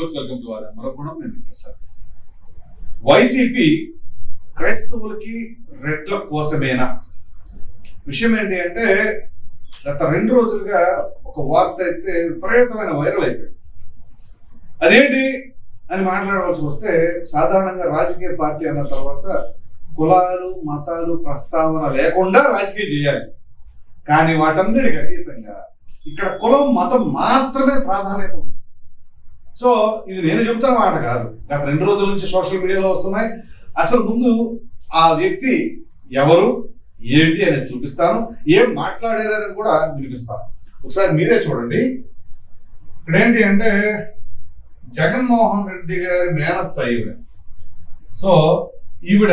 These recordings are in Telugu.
హాయ్ వెల్కమ్ టు ఆర్ మరొకడం నేను ప్రసాద్ వైసీపీ క్రైస్తవులకి రెట్ల కోసమేనా? విషయం ఏంటి అంటే గత రెండు రోజులుగా ఒక వార్త అయితే విపరీతమైన వైరల్ అయిపోయింది. అదేంటి అని మాట్లాడవలసి వస్తే సాధారణంగా రాజకీయ పార్టీ అన్న తర్వాత కులాలు మతాలు ప్రస్తావన లేకుండా రాజకీయం చేయాలి. కానీ వాటన్నిటికి అతీతంగా ఇక్కడ కులం మతం మాత్రమే ప్రాధాన్యత ఉంది. సో ఇది నేను చెబుతున్న మాట కాదు. గత రెండు రోజుల నుంచి సోషల్ మీడియాలో వస్తున్నాయి. అసలు ముందు ఆ వ్యక్తి ఎవరు ఏంటి అనేది చూపిస్తాను. ఏం మాట్లాడారు అనేది కూడా వినిపిస్తాను. ఒకసారి మీరే చూడండి. ఇక్కడ ఏంటి అంటే జగన్మోహన్ రెడ్డి గారి మేనత్త ఈవిడ. సో ఈవిడ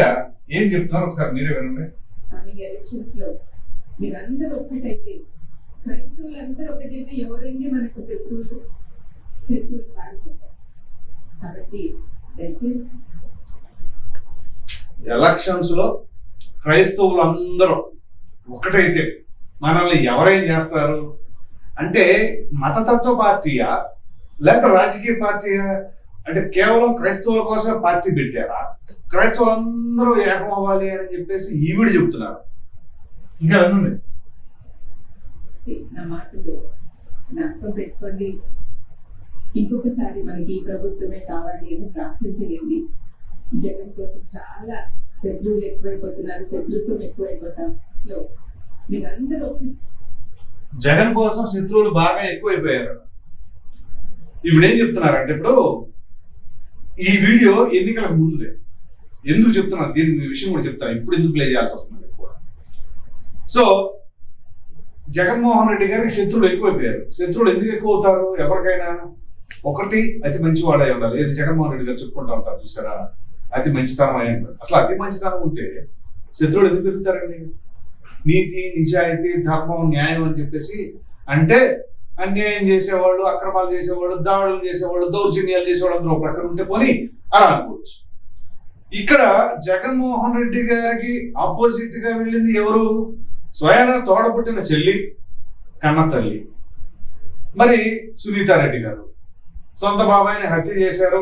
ఏం చెప్తున్నారు? ఒకసారి మీరే వినండి. ఎలక్షన్స్లో మీరందరూ ఒక్కటైతే క్రైస్తవులందరూ ఒకటైతే ఎవరండి మనకు శత్రువులు? పారిపోతారు కాబట్టి దయచేసి ఎలక్షన్స్లో క్రైస్తవులందరూ ఒకటైతే మనల్ని ఎవరేం చేస్తారు? అంటే మతతత్వ పార్టీయా? లేకపోతే రాజకీయ పార్టీయా? అంటే కేవలం క్రైస్తవుల కోసమే పార్టీ పెట్టారా? క్రైస్తవులందరూ ఏకం అవ్వాలి అని చెప్పేసి ఈవిడ చెబుతున్నారు. ఇంకా వినండి నా మాటలు పెట్టుకోండి. ఇంకొకసారి మనకి ఈ ప్రభుత్వమే కావాలి అని ప్రార్థించలేండి జగన్ కోసం చాలా శత్రువులు ఎక్కువైపోతున్నారు శత్రుత్వం ఎక్కువైపోతాం. సో మీరందరూ జగన్ కోసం శత్రువులు బాగా ఎక్కువైపోయారు. ఇప్పుడు ఏం చెప్తున్నారంటే ఇప్పుడు ఈ వీడియో ఎన్నికలకు ముందుదే. ఎందుకు చెప్తున్నాను దీని విషయం కూడా చెప్తాను. ఇప్పుడు ఎందుకు ప్లే చేయాల్సి వస్తుంది కూడా. సో జగన్మోహన్ రెడ్డి గారికి శత్రువులు ఎక్కువైపోయారు. శత్రువులు ఎందుకు ఎక్కువ అవుతారు ఎవరికైనా ఒకటి అతి మంచివాడై ఉండాలి. ఏది జగన్మోహన్ రెడ్డి గారు చెప్పుకుంటా ఉంటారు చూసారా? అతి మంచితనం అయి ఉంటారు అసలు అతి మంచితనం ఉంటే శత్రువులు ఎందుకు పెరుగుతారండి నీతి నిజాయితీ ధర్మం న్యాయం అని చెప్పేసి అంటే అన్యాయం చేసేవాళ్ళు అక్రమాలు చేసేవాళ్ళు దాడులు చేసేవాళ్ళు దౌర్జన్యాలు చేసేవాళ్ళు అందరూ ఒక ప్రక్కన ఉంటే పోని అలా అనుకోవచ్చు. ఇక్కడ జగన్మోహన్ రెడ్డి గారికి ఆపోజిట్గా వెళ్ళింది ఎవరు? స్వయాన తోడబుట్టిన చెల్లి కన్న తల్లి. మరి సునీతారెడ్డి గారు. సొంత బాబాయిని హత్య చేశారు.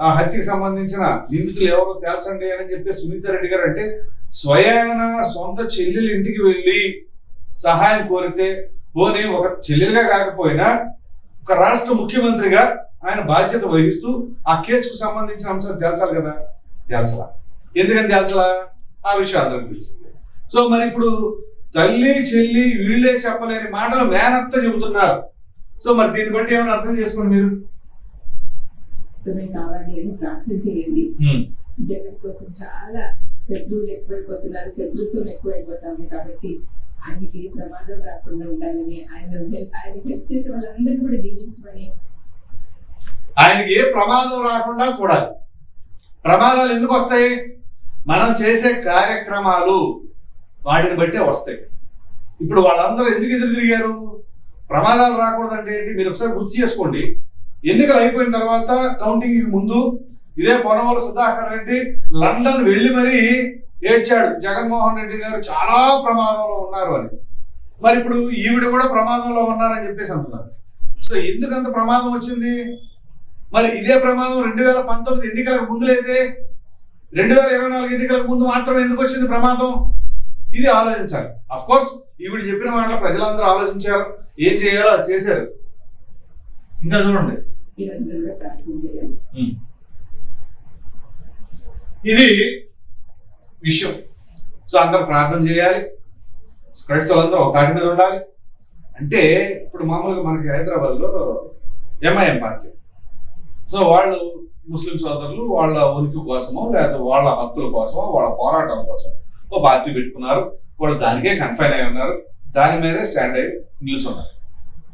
ఆ హత్యకు సంబంధించిన నిందితులు ఎవరో తేల్చండి అని చెప్పి సునీత రెడ్డి గారు అంటే స్వయాన సొంత చెల్లెలు ఇంటికి వెళ్ళి సహాయం కోరితే పోనీ ఒక చెల్లెలుగా కాకపోయినా ఒక రాష్ట్ర ముఖ్యమంత్రిగా ఆయన బాధ్యత వహిస్తూ ఆ కేసుకు సంబంధించిన అంశాలు తేల్చాలి కదా? తేల్చలా. ఎందుకని తేల్చలా? ఆ విషయం అందరికి తెలిసిందే. సో మరి ఇప్పుడు తల్లి చెల్లి వీళ్ళే చెప్పలేని మాటలు మేనత్త చెబుతున్నారు. సో మరి దీన్ని బట్టి ఏమైనా అర్థం చేసుకోండి మీరు? ప్రభుత్వమే కావాలి అని ప్రార్థన చేయండి. జగన్ కోసం చాలా శత్రువులు ఎక్కువైపోతున్నారు. శత్రుత్వం ఎక్కువైపోతాము కాబట్టి ఆయనకి ఏ ప్రమాదం రాకుండా ఉండాలని ఆయన ఆయనకి హెల్ప్ చేసే వాళ్ళందరినీ కూడా దీవించమని ఆయనకి ఏ ప్రమాదం రాకుండా చూడాలి. ప్రమాదాలు ఎందుకు వస్తాయి? మనం చేసే కార్యక్రమాలు వాటిని బట్టే వస్తాయి. ఇప్పుడు వాళ్ళందరూ ఎందుకు ఎదురు తిరిగారు? ప్రమాదాలు రాకూడదంటే ఏంటి? మీరు ఒకసారి గుర్తు చేసుకోండి. ఎన్నికలు అయిపోయిన తర్వాత కౌంటింగ్ ముందు ఇదే పొన్నవల సుధాకర్ రెడ్డి లండన్ వెళ్ళి మరీ ఏడ్చాడు. జగన్మోహన్ రెడ్డి గారు చాలా ప్రమాదంలో ఉన్నారు అని. మరి ఇప్పుడు ఈవిడ కూడా ప్రమాదంలో ఉన్నారని చెప్పేసి అంటున్నారు. సో ఎందుకంత ప్రమాదం వచ్చింది? మరి ఇదే ప్రమాదం రెండు వేల పంతొమ్మిది ఎన్నికలకు ముందు లేదే రెండు వేల ఇరవై నాలుగు ఎన్నికలకు ముందు మాత్రమే ఎందుకు వచ్చింది ప్రమాదం? ఇది ఆలోచించాలి. అఫ్ కోర్స్ ఈవిడ చెప్పిన మాటలు ప్రజలందరూ ఆలోచించారు. ఏం చేయాలో అది చేశారు. ఇంకా చూడండి. కూడా ప్రార్థన చేయాలి ఇది విషయం. సో అందరూ ప్రార్థన చేయాలి. క్రైస్తవులందరూ ఒక తాటి మీద ఉండాలి. అంటే ఇప్పుడు మామూలుగా మనకి హైదరాబాద్లో ఎంఐఎం పార్టీ సో వాళ్ళు ముస్లిం సోదరులు వాళ్ళ ఉనికి కోసమో లేదా వాళ్ళ హక్కుల కోసమో వాళ్ళ పోరాటాల కోసం ఒక పార్టీ పెట్టుకున్నారు. వాళ్ళు దానికే కన్ఫైన్ అయి ఉన్నారు. దాని మీదే స్టాండ్ అయ్యి నిల్చున్నారు.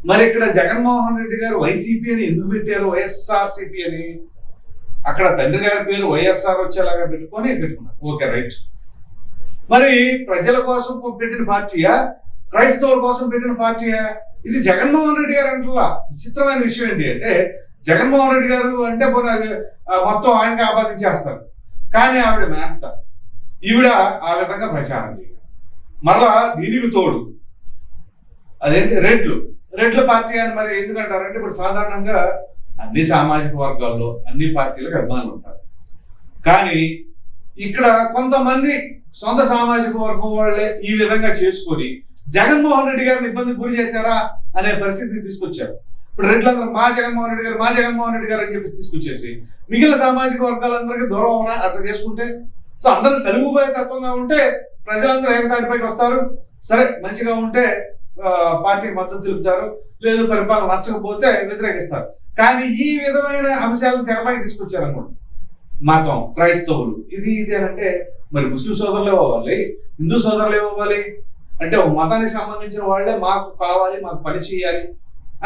మరి ఇక్కడ జగన్మోహన్ రెడ్డి గారు వైసీపీ అని ఎందుకు పెట్టారు? వైఎస్ఆర్సీపీ అని? అక్కడ తండ్రి గారి పేరు వైఎస్ఆర్ వచ్చేలాగా పెట్టుకొని పెట్టుకున్నారు. Okay right. మరి ప్రజల కోసం పెట్టిన పార్టీయా? క్రైస్తవుల కోసం పెట్టిన పార్టీయా? ఇది జగన్మోహన్ రెడ్డి గారు అంటులా విచిత్రమైన విషయం ఏంటి అంటే జగన్మోహన్ రెడ్డి గారు అంటే పోనీ మొత్తం ఆయనకి ఆపాదించేస్తారు. కానీ ఆవిడ మేనత ఈవిడ ఆ విధంగా ప్రచారం చేయాలి. మరలా దీనికి తోడు అదేంటి? రెడ్లు. రెడ్ల పార్టీ అని మరి ఎందుకంటారంటే ఇప్పుడు సాధారణంగా అన్ని సామాజిక వర్గాల్లో అన్ని పార్టీలకు అభిమానులు ఉంటారు. కానీ ఇక్కడ కొంతమంది సొంత సామాజిక వర్గం వాళ్ళే ఈ విధంగా చేసుకొని జగన్మోహన్ రెడ్డి గారిని ఇబ్బంది గురి చేశారా అనే పరిస్థితిని తీసుకొచ్చారు. ఇప్పుడు రెడ్లందరూ మా జగన్మోహన్ రెడ్డి గారు మా జగన్మోహన్ రెడ్డి గారు అని చెప్పి తీసుకొచ్చేసి మిగిలిన సామాజిక వర్గాలందరికీ దూరం అవరా అట్లా చేసుకుంటే? సో అందరూ కలుగుబోయే తత్వంగా ఉంటే ప్రజలందరూ ఏకతాటిపైకి వస్తారు. సరే మంచిగా ఉంటే పార్టీకి మద్దతు తెలుపుతారు లేదు పరిపాలన నచ్చకపోతే వ్యతిరేకిస్తారు. కానీ ఈ విధమైన అంశాలను తెరపైకి తీసుకొచ్చారు అనుకోండి మతం క్రైస్తవులు ఇది ఇది అంటే మరి ముస్లిం సోదరులు ఇవ్వాలి హిందూ సోదరులు ఇవ్వాలి అంటే ఒక మతానికి సంబంధించిన వాళ్ళే మాకు కావాలి మాకు పని చేయాలి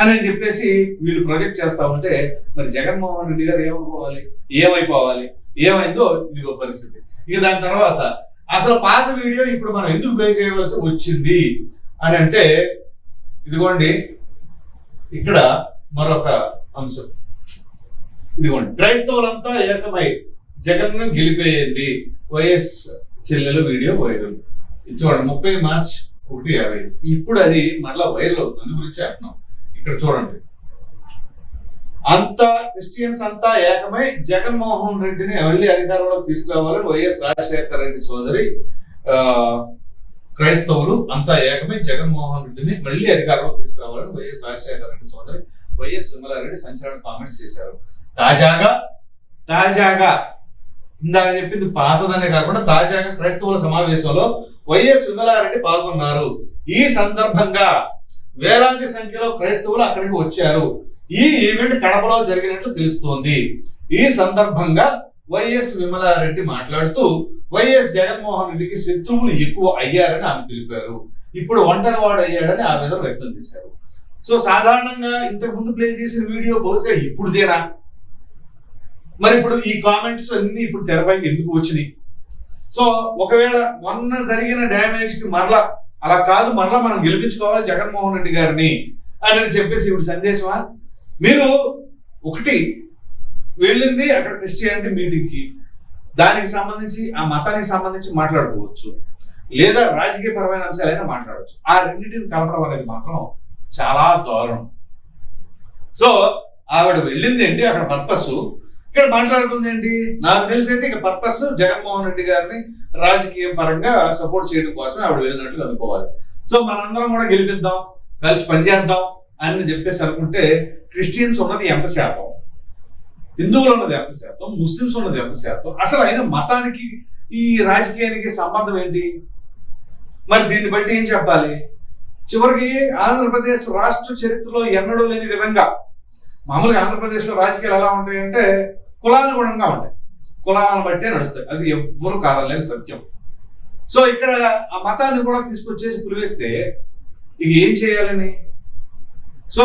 అని చెప్పేసి వీళ్ళు ప్రొజెక్ట్ చేస్తా ఉంటే మరి జగన్మోహన్ రెడ్డి గారు ఏమనుకోవాలి ఏమైపోవాలి ఏమైందో ఇదిగో పరిస్థితి. ఇక దాని తర్వాత అసలు పాత వీడియో ఇప్పుడు మనం ఎందుకు ప్లే చేయవలసి వచ్చింది? అని అంటే ఇదిగోండి ఇక్కడ మరొక అంశం. ఇదిగోండి క్రైస్తవులంతా ఏకమై జగన్ను గెలిపేయండి. వైఎస్ చెల్లెలు వీడియో వైరల్. ఇది చూడండి ముప్పై మార్చ్ ఒకటి యాభై ఇప్పుడు అది మరలా వైరల్ అవుతుంది. అందు గురించి అంటున్నాం ఇక్కడ చూడండి. అంతా క్రిస్టియన్స్ అంతా ఏకమై జగన్మోహన్ రెడ్డిని మళ్ళీ అధికారంలోకి తీసుకురావాలని వైఎస్ రాజశేఖర రెడ్డి సోదరి ఆ, క్రైస్తవులు అంతా ఏకమై జగన్మోహన్ రెడ్డిని మళ్ళీ అధికారంలోకి తీసుకురావాలని వైఎస్ రాజశేఖర రెడ్డి సోదరి వైఎస్ విమలారెడ్డి సంచలన కామెంట్స్ చేశారు. తాజాగా తాజాగా ఇందాక చెప్పింది పాతదనే కాకుండా తాజాగా క్రైస్తవుల సమావేశంలో వైఎస్ విమలారెడ్డి పాల్గొన్నారు. ఈ సందర్భంగా వేలాది సంఖ్యలో క్రైస్తవులు అక్కడికి వచ్చారు. ఈ ఈవెంట్ కడపలో జరిగినట్లు తెలుస్తోంది. ఈ సందర్భంగా వైఎస్ విమలారెడ్డి మాట్లాడుతూ వైఎస్ జగన్మోహన్ రెడ్డికి శత్రువులు ఎక్కువ అయ్యారని ఆమె తెలిపారు. ఇప్పుడు ఒంటరివాడు అయ్యాడని ఆవేదన వ్యక్తం చేశారు. సో సాధారణంగా ఇంతకు ముందు ప్లే చేసిన వీడియో బహుశా ఇప్పుడు తీరా మరి ఇప్పుడు ఈ కామెంట్స్ అన్ని ఇప్పుడు తెరపైకి ఎందుకు వచ్చినాయి? సో ఒకవేళ మొన్న జరిగిన డ్యామేజ్కి మరలా అలా కాదు మరలా మనం గెలిపించుకోవాలి జగన్మోహన్ రెడ్డి గారిని అని చెప్పేసి ఇప్పుడు సందేశమా? మీరు ఒకటి వెళ్ళింది అక్కడ క్రిస్టియానిటీ మీటింగ్కి. దానికి సంబంధించి ఆ మతానికి సంబంధించి మాట్లాడుకోవచ్చు. లేదా రాజకీయ పరమైన అంశాలైనా మాట్లాడవచ్చు ఆ రెండింటిని కలపడం అనేది మాత్రం చాలా దారుణం. సో ఆవిడ వెళ్ళింది ఏంటి? అక్కడ పర్పస్. ఇక్కడ మాట్లాడుతుంది ఏంటి? నాకు తెలిసి అయితే ఇక పర్పస్ జగన్మోహన్ రెడ్డి గారిని రాజకీయ పరంగా సపోర్ట్ చేయడం కోసం ఆవిడ వెళ్ళినట్లు అనుకోవాలి. సో మనందరం కూడా గెలిపిద్దాం కలిసి పనిచేద్దాం అని చెప్పేసి అనుకుంటే క్రిస్టియన్స్ ఉన్నది ఎంత శాతం? హిందువులు ఉన్నది ఎంత శాతం? ముస్లిమ్స్ ఉన్నది ఎంత శాతం? అసలు ఆయన మతానికి ఈ రాజకీయానికి సంబంధం ఏంటి? మరి దీన్ని బట్టి ఏం చెప్పాలి? చివరికి ఆంధ్రప్రదేశ్ రాష్ట్ర చరిత్రలో ఎన్నడూ లేని విధంగా మామూలుగా ఆంధ్రప్రదేశ్లో రాజకీయాలు ఎలా ఉంటాయంటే కులానుగుణంగా ఉంటాయి. కులాలను బట్టే నడుస్తాయి. అది ఎవ్వరు కాదలేని సత్యం. సో ఇక్కడ ఆ మతాన్ని కూడా తీసుకొచ్చేసి పులివేస్తే ఇక ఏం చేయాలని? సో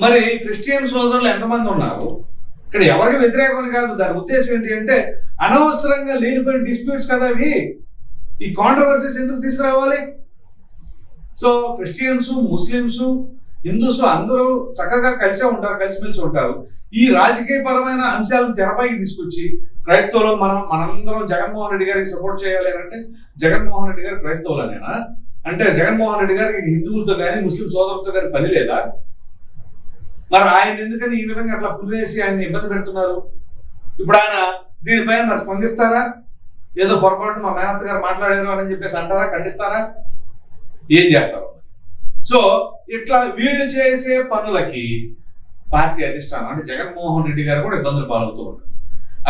మరి క్రిస్టియన్ సోదరులు ఎంతమంది ఉన్నారు? ఇక్కడ ఎవరికి వ్యతిరేకమని కాదు. దాని ఉద్దేశం ఏంటి అంటే అనవసరంగా లేనిపోయిన డిస్ప్యూట్స్ కదా ఇవి ఈ కాంట్రవర్సీస్ ఎందుకు తీసుకురావాలి? సో క్రిస్టియన్స్ ముస్లిమ్స్ హిందూస్ అందరూ చక్కగా కలిసే ఉంటారు కలిసిమెలిసి ఉంటారు. ఈ రాజకీయ పరమైన అంశాలను తెరపైకి తీసుకొచ్చి క్రైస్తవులు మనం మనందరం జగన్మోహన్ రెడ్డి గారికి సపోర్ట్ చేయాలి అని అంటే జగన్మోహన్ రెడ్డి గారు క్రైస్తవులనేనా? అంటే జగన్మోహన్ రెడ్డి గారికి హిందువులతో కానీ ముస్లిం సోదరులతో కానీ పని లేదా? మరి ఆయన ఎందుకని ఈ విధంగా అట్లా పులివేసి ఆయన ఇబ్బంది పెడుతున్నారు? ఇప్పుడు ఆయన దీనిపైన మరి స్పందిస్తారా? ఏదో పొరపాటు మా మేనత్త గారు మాట్లాడారు అని చెప్పేసి అంటారా? ఖండిస్తారా? ఏం చేస్తారు? సో ఇట్లా వీళ్ళు చేసే పనులకి పార్టీ అధిష్టానం అంటే జగన్మోహన్ రెడ్డి గారు కూడా ఇబ్బందులు పాల్గొతూ ఉన్నారు.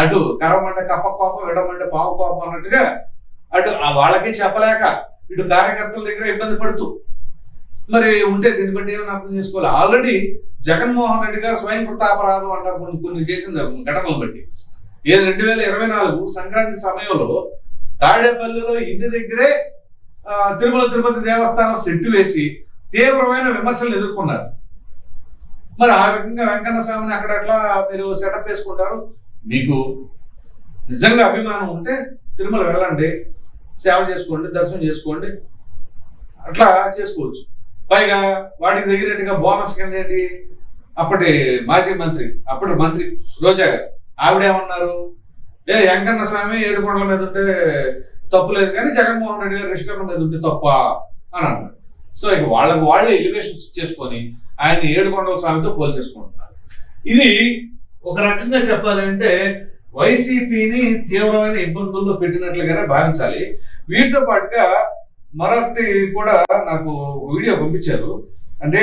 అటు కరమంటే కప్ప కోపం విడమంటే పావు కోపం అన్నట్టుగా అటు ఆ వాళ్ళకి చెప్పలేక ఇటు కార్యకర్తల దగ్గర ఇబ్బంది పడుతూ మరి ఉంటే దీన్ని బట్టి ఏమైనా అర్థం చేసుకోవాలి. ఆల్రెడీ జగన్మోహన్ రెడ్డి గారు స్వయం కృతాపరాధం అంటారు కొన్ని కొన్ని చేసిన ఘటనలు బట్టి. ఏది రెండు వేల ఇరవై నాలుగు సంక్రాంతి సమయంలో తాడేపల్లిలో ఇంటి దగ్గరే తిరుమల తిరుపతి దేవస్థానం సెట్టు వేసి తీవ్రమైన విమర్శలు ఎదుర్కొన్నారు. మరి ఆ రకంగా వెంకన్న స్వామిని అక్కడ అట్లా మీరు సెటప్ వేసుకుంటారు? మీకు నిజంగా అభిమానం ఉంటే తిరుమల వెళ్ళండి సేవ చేసుకోండి దర్శనం చేసుకోండి అట్లా చేసుకోవచ్చు. పైగా వాడికి తగినట్టుగా బోనస్ కింద ఏంటి? అప్పటి మాజీ మంత్రి అప్పటి మంత్రి రోజా గారు. ఆవిడేమన్నారు? ఏ వెంకన్న స్వామి ఏడుకొండల మీద ఉంటే తప్పు లేదు కానీ జగన్మోహన్ రెడ్డి గారు రిషికరణ మీద ఉంటే తప్ప? అని అన్నారు. సో ఇక వాళ్ళకి వాళ్ళే ఎలివేషన్స్ చేసుకొని ఆయన ఏడుకొండల స్వామితో పోల్చేసుకుంటున్నారు. ఇది ఒక రకంగా చెప్పాలంటే వైసీపీని తీవ్రమైన ఇబ్బందుల్లో పెట్టినట్లుగానే భావించాలి. వీటితో పాటుగా మరొకటి కూడా నాకు వీడియో పంపించారు. అంటే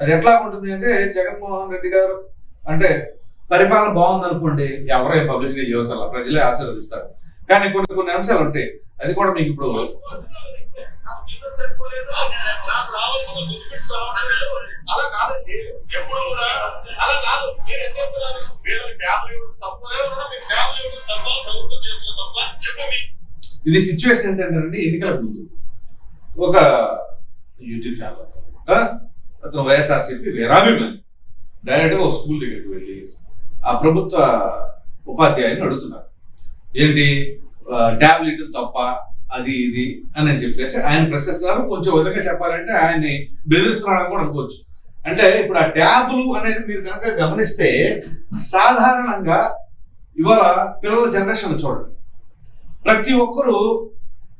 అది ఎట్లా ఉంటుంది అంటే జగన్మోహన్ రెడ్డి గారు అంటే పరిపాలన బాగుంది అనుకోండి ఎవరే పబ్లిసిటీ చేయవసరం ప్రజలే ఆశీర్వదిస్తారు. కానీ కొన్ని కొన్ని అంశాలు ఉంటాయి. అది కూడా మీకు ఇప్పుడు అలా కాదండి ఎప్పుడు కూడా అలా కాదు ఎంత ట్యాబ్లు ఇవ్వడం ట్యాబ్లు ఇవ్వడం తప్ప ప్రభుత్వం చేసిన తప్ప ఇది సిచ్యువేషన్ ఏంటంటే ఎన్నికల ముందు. ఒక యూట్యూబ్ ఛానల్ అతను అతను వైఎస్ఆర్సీపీ వీరాభిమాని. డైరెక్ట్గా ఒక స్కూల్ దగ్గరికి వెళ్ళి ఆ ప్రభుత్వ ఉపాధ్యాయుని అడుగుతున్నారు. ఏంటి? ట్యాబ్లెట్ తప్ప అది ఇది అని అని చెప్పేసి ఆయన ప్రశ్నిస్తున్నారు. కొంచెం విధంగా చెప్పాలంటే ఆయన్ని బెదిరిస్తున్నాడని కూడా అనుకోవచ్చు. అంటే ఇప్పుడు ఆ ట్యాబులు అనేది మీరు కనుక గమనిస్తే సాధారణంగా ఇవాళ పిల్లల జనరేషన్ చూడండి. ప్రతి ఒక్కరూ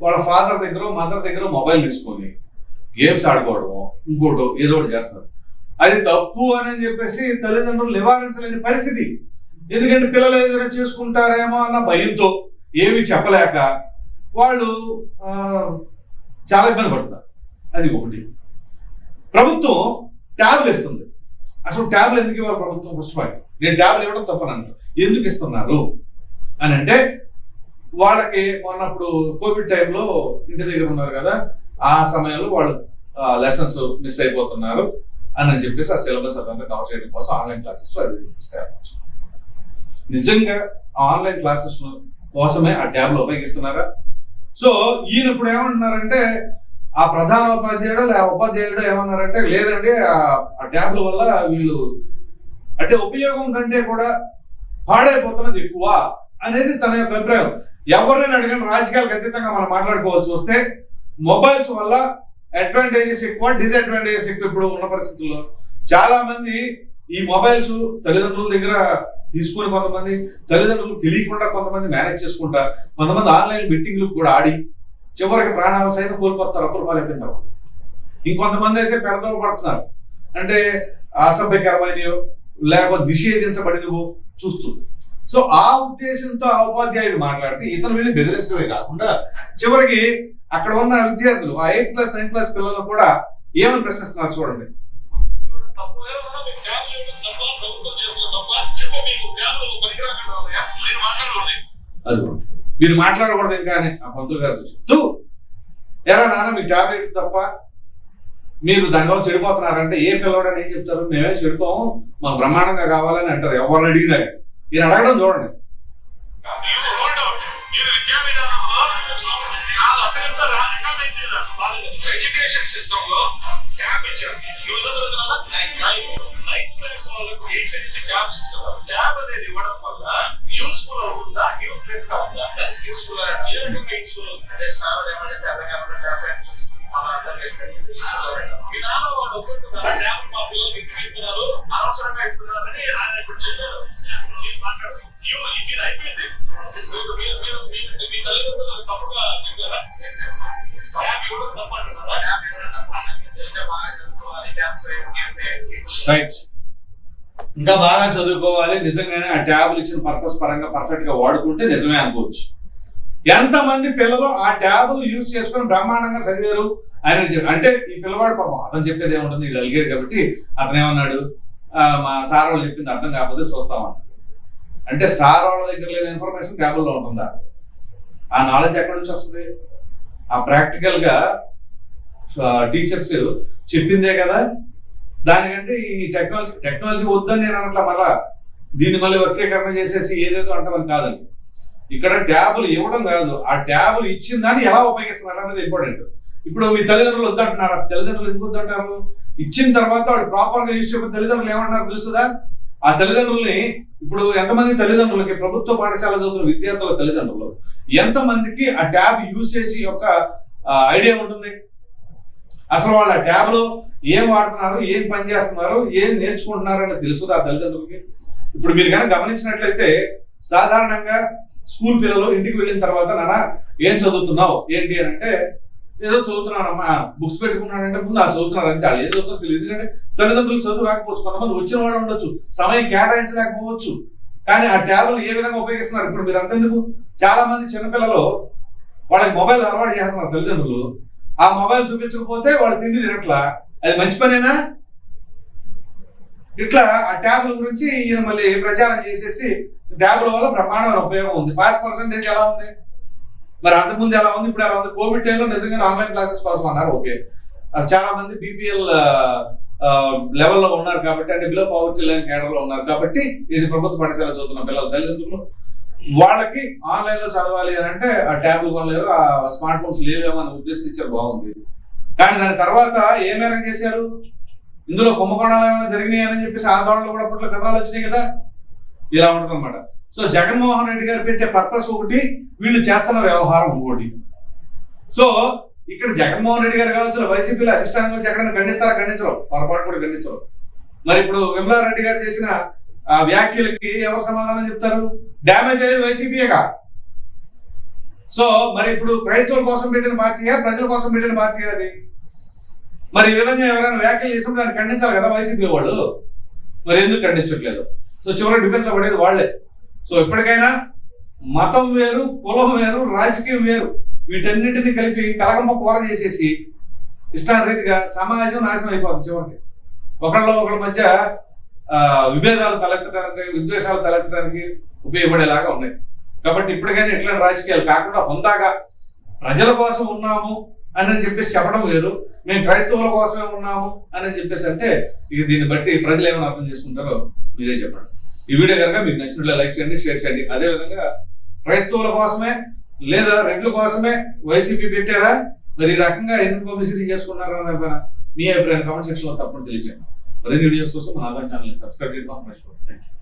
వాళ్ళ ఫాదర్ దగ్గర మదర్ దగ్గర మొబైల్ తీసుకొని గేమ్స్ ఆడుకోవడము ఇంకోటో ఏదో ఒకటి చేస్తారు. అది తప్పు అని చెప్పేసి తల్లిదండ్రులు నివారించలేని పరిస్థితి. ఎందుకంటే పిల్లలు ఏదైనా చేసుకుంటారేమో అన్న భయంతో ఏమీ చెప్పలేక వాళ్ళు చాలా ఇబ్బంది పడతారు. అది ఒకటి. ప్రభుత్వం ట్యాబ్లు ఇస్తుంది. అసలు ట్యాబ్లు ఎందుకు ఇవ్వాలి ప్రభుత్వం? First point. నేను ట్యాబ్లు ఇవ్వడం తప్పనన్ను ఎందుకు ఇస్తున్నారు? అని అంటే వాళ్ళకి మొన్నప్పుడు కోవిడ్ టైంలో ఇంటి దగ్గర ఉన్నారు కదా ఆ సమయంలో వాళ్ళు లెసన్స్ మిస్ అయిపోతున్నారు అని అని చెప్పేసి ఆ సిలబస్ అదంతా కవర్ చేయడం కోసం ఆన్లైన్ క్లాసెస్ అది నిజంగా ఆన్లైన్ క్లాసెస్ కోసమే ఆ ట్యాబ్లో ఉపయోగిస్తున్నారా? సో ఈయన ఇప్పుడు ఏమంటున్నారంటే ఆ ప్రధాన ఉపాధ్యాయుడు లేదా ఉపాధ్యాయుడు ఏమన్నారంటే లేదండి ఆ ట్యాబ్ల వల్ల వీళ్ళు అంటే ఉపయోగం కంటే కూడా పాడైపోతున్నది ఎక్కువ అనేది తన యొక్క అభిప్రాయం. ఎవరిని అడిగిన రాజకీయాలకు అతీతంగా మనం మాట్లాడుకోవాల్సి వస్తే మొబైల్స్ వల్ల అడ్వాంటేజెస్ ఎక్కువ డిసడ్వాంటేజెస్ ఎక్కువ ఇప్పుడు ఉన్న పరిస్థితుల్లో. చాలా మంది ఈ మొబైల్స్ తల్లిదండ్రుల దగ్గర తీసుకుని కొంతమంది తల్లిదండ్రులు తెలియకుండా కొంతమంది మేనేజ్ చేసుకుంటా కొంతమంది ఆన్లైన్ బెట్టింగ్లు కూడా ఆడి చివరికి ప్రాణాలు సైతం కోల్పోతారు అప్రూపాలు అయిపోయిన తర్వాత. ఇంకొంతమంది అయితే పెడదవ పడుతున్నారు. అంటే అసభ్యకరమైనవో లేకపోతే నిషేధించబడినవో చూస్తుంది. సో ఆ ఉద్దేశంతో ఆ ఉపాధ్యాయుడు మాట్లాడితే ఇతను వెళ్ళి బెదిరించడమే కాకుండా చివరికి అక్కడ ఉన్న విద్యార్థులు ఆ ఎయిత్ క్లాస్ నైన్త్ క్లాస్ పిల్లలు కూడా ఏమని ప్రశ్నిస్తున్నారు చూడండి. మీరు మాట్లాడకూడదు అది మీరు మాట్లాడకూడదు ఇంకా అని ఆ పంతులు గారు చెప్తూ ఎలా నాన్న మీ టాబ్లెట్ తప్ప మీరు దానివల్ల చెడిపోతున్నారంటే ఏ పిల్లవాడని ఏం చెప్తారు? మేమే చెడిపోము మాకు బ్రహ్మాండంగా కావాలని అంటారు. ఎవరిని అడిగినా ఈయన అడగడం చూడండి. ఎడ్యుకేషన్ సిస్టమ్లో ట్యాబ్ ఇచ్చారు. నువ్వు ఎంత చదువుతున్నా నైన్త్ నైన్త్ క్లాస్ వాళ్ళకు ఎయిత్ నుంచి ట్యాబ్స్ ఇస్తున్నారు ట్యాబ్ అనేది ఇవ్వడం వల్ల యూస్ఫుల్ అవుతుందా? యూస్లెస్ ఉందా యూస్ఫుల్ ఏ రకంగా యూస్ఫుల్ వాళ్ళు మా పిల్లలకి ఇస్తున్నారు అనవసరంగా ఇస్తున్నారని ఆయన ఇప్పుడు చెప్పారు మీరు ఇది అయిపోయింది మీరు మీరు మీ- తల్లిదండ్రులు తప్పుగా చెప్పారా ట్యాబ్ ఇవ్వడం రైట్ ఇంకా బాగా చదువుకోవాలి. నిజంగానే ఆ ట్యాబ్లు ఇచ్చిన పర్పస్ పరంగా పర్ఫెక్ట్గా వాడుకుంటే నిజమే అనుకోవచ్చు. ఎంతమంది పిల్లలు ఆ ట్యాబ్లు యూజ్ చేసుకుని బ్రహ్మాండంగా చదివారు? ఆయన అంటే ఈ పిల్లవాడు పాపం అతను చెప్పేది ఏముంటుంది? వీళ్ళు అలిగారు కాబట్టి అతను ఏమన్నాడు? మా సార్ వాళ్ళు చెప్పింది అర్థం కాకపోతే చూస్తామన్నాడు అంటే సార్ వాళ్ళ దగ్గర లేని ఇన్ఫర్మేషన్ ట్యాబుల్లో ఉంటుందా? ఆ నాలెడ్జ్ ఎక్కడి నుంచి వస్తుంది? ఆ ప్రాక్టికల్గా టీచర్స్ చెప్పిందే కదా? దానికంటే ఈ టెక్నాలజీ టెక్నాలజీ వద్దని నేను అనట్లా మళ్ళా దీన్ని మళ్ళీ వక్రీకరణ చేసేసి ఏదేదో అంటామని కాదని ఇక్కడ ట్యాబులు ఇవ్వడం కాదు. ఆ ట్యాబులు ఇచ్చిన దాన్ని ఎలా ఉపయోగిస్తున్నారు అనేది ఇంపార్టెంట్ ఇప్పుడు మీ తల్లిదండ్రులు వద్దంటున్నారు? తల్లిదండ్రులు ఎందుకు వద్దంటారు? ఇచ్చిన తర్వాత వాడు ప్రాపర్గా యూజ్ చేయకపోతే తల్లిదండ్రులు ఏమంటారు తెలుసుదా? ఆ తల్లిదండ్రుల్ని ఇప్పుడు ఎంతమంది తల్లిదండ్రులకి ప్రభుత్వ పాఠశాల చదువుతున్న విద్యార్థుల తల్లిదండ్రులు ఎంతమందికి ఆ ట్యాబ్ యూసేజ్ యొక్క ఐడియా ఉంటుంది? అసలు వాళ్ళ ఆ ట్యాబ్లో ఏం వాడుతున్నారు ఏం పని చేస్తున్నారు ఏం నేర్చుకుంటున్నారు అని తెలుసుదా ఆ తల్లిదండ్రులకి? ఇప్పుడు మీరు కనుక గమనించినట్లయితే సాధారణంగా స్కూల్ పిల్లలు ఇంటికి వెళ్ళిన తర్వాత నాన్న ఏం చదువుతున్నావు? ఏంటి? అని అంటే ఏదో చదువుతున్నారమ్మా బుక్స్ పెట్టుకున్నాడంటే ముందు ఆ చదువుతున్నారు అంతే. వాళ్ళు ఏదో చదువుతారో తెలియదు. ఎందుకంటే తల్లిదండ్రులు చదువు రాకపోవచ్చు. కొంతమంది వచ్చిన వాళ్ళు ఉండొచ్చు. సమయం కేటాయించలేకపోవచ్చు. కానీ ఆ ట్యాబ్లు ఏ విధంగా ఉపయోగిస్తున్నారు? ఇప్పుడు మీరు అంతెందుకు? చాలా మంది చిన్నపిల్లలు వాళ్ళకి మొబైల్ అలవాటు చేస్తున్నారు తల్లిదండ్రులు. ఆ మొబైల్ చూపించకపోతే వాళ్ళు తిండి తినట్లా. అది మంచి పనేనా? ఇట్లా ఆ ట్యాబ్ల గురించి ఈయన మళ్ళీ ప్రచారం చేసేసి ట్యాబ్ల వల్ల బ్రహ్మాండమైన ఉపయోగం ఉంది. పాస్ పర్సంటేజ్ ఎలా ఉంది? మరి అంతకుముందు ఎలా ఉంది ఇప్పుడు ఎలా ఉంది? కోవిడ్ టైంలో నిజంగా ఆన్లైన్ క్లాసెస్ కోసం అన్నారు ఓకే చాలా మంది బీపీఎల్ లెవెల్లో ఉన్నారు కాబట్టి అంటే బిలో పావర్టీ లైన్ కేటర్లో ఉన్నారు కాబట్టి ఇది ప్రభుత్వ పాఠశాల చదువుతున్న పిల్లలు తల్లిదండ్రులు. వాళ్ళకి ఆన్లైన్లో చదవాలి అని అంటే ఆ ట్యాబ్లు కొనలేరు ఆ స్మార్ట్ ఫోన్స్ లేవేమో అనే ఉద్దేశం ఇచ్చారు బాగుంది. కానీ దాని తర్వాత ఏ మేరకు చేశారు? ఇందులో కుంభకోణాలు ఏమైనా అని చెప్పేసి ఆందోళనలు కూడా అప్పట్లో కథనాలు వచ్చినాయి కదా? ఇలా ఉంటుంది సో జగన్మోహన్ రెడ్డి గారు పెట్టే పర్పస్ ఒకటి వీళ్ళు చేస్తున్న వ్యవహారం ఒకటి సో ఇక్కడ జగన్మోహన్ రెడ్డి గారు కావచ్చు వైసీపీలో అధిష్టానం గురించి ఎక్కడైనా ఖండిస్తారా? ఖండించరు. పొరపాటు కూడా ఖండించరు. మరి ఇప్పుడు విమలారెడ్డి గారు చేసిన ఆ వ్యాఖ్యలకి ఎవరు సమాధానం చెప్తారు? డ్యామేజ్ అయ్యేది వైసీపీయేగా సో మరి ఇప్పుడు క్రైస్తవుల కోసం పెట్టిన పార్టీయా? ప్రజల కోసం పెట్టిన పార్టీ అది? మరి ఈ విధంగా ఎవరైనా వ్యాఖ్యలు చేసినప్పుడు దాన్ని ఖండించాలి కదా వైసీపీ వాళ్ళు? మరి ఎందుకు ఖండించట్లేదు? సో చివరి డిఫెన్స్లో పడేది వాళ్ళే. సో ఎప్పటికైనా మతం వేరు కులం వేరు రాజకీయం వేరు. వీటన్నిటిని కలిపి కలగంప కూర చేసేసి ఇష్టారీతిగా సమాజం నాశనం అయిపోతుంది చివరికి. ఒకళ్ళ ఒకళ్ళ మధ్య విభేదాలు తలెత్తడానికి విద్వేషాలు తలెత్తడానికి ఉపయోగపడేలాగా ఉన్నాయి. కాబట్టి ఇప్పటికైనా ఇట్లాంటి రాజకీయాలు కాకుండా హుందాగా ప్రజల కోసం ఉన్నాము అని చెప్పేసి చెప్పడం వేరు. మేము క్రైస్తవుల కోసమే ఉన్నాము అని చెప్పేసి అంటే ఇక దీన్ని బట్టి ప్రజలు ఏమైనా అర్థం చేసుకుంటారో మీరే చెప్పండి. ఈ వీడియో కనుక మీకు నచ్చినట్లు లైక్ చేయండి షేర్ చేయండి. అదే విధంగా క్రైస్తవుల కోసమే లేదా రెడ్ల కోసమే వైసీపీ పెట్టారా? మరి ఈ రకంగా ఎందుకు పబ్లిసిటీ చేసుకున్నారా అనే పైన మీ అభిప్రాయం కామెంట్ సెక్షన్లో తప్పకుండా తెలియజేయండి. మరిన్ని వీడియోస్ కోసం మన ఆదాయం ఛానల్ సబ్స్క్రైబ్ చేయడం మర్చిపోతుంది థ్యాంక్ యూ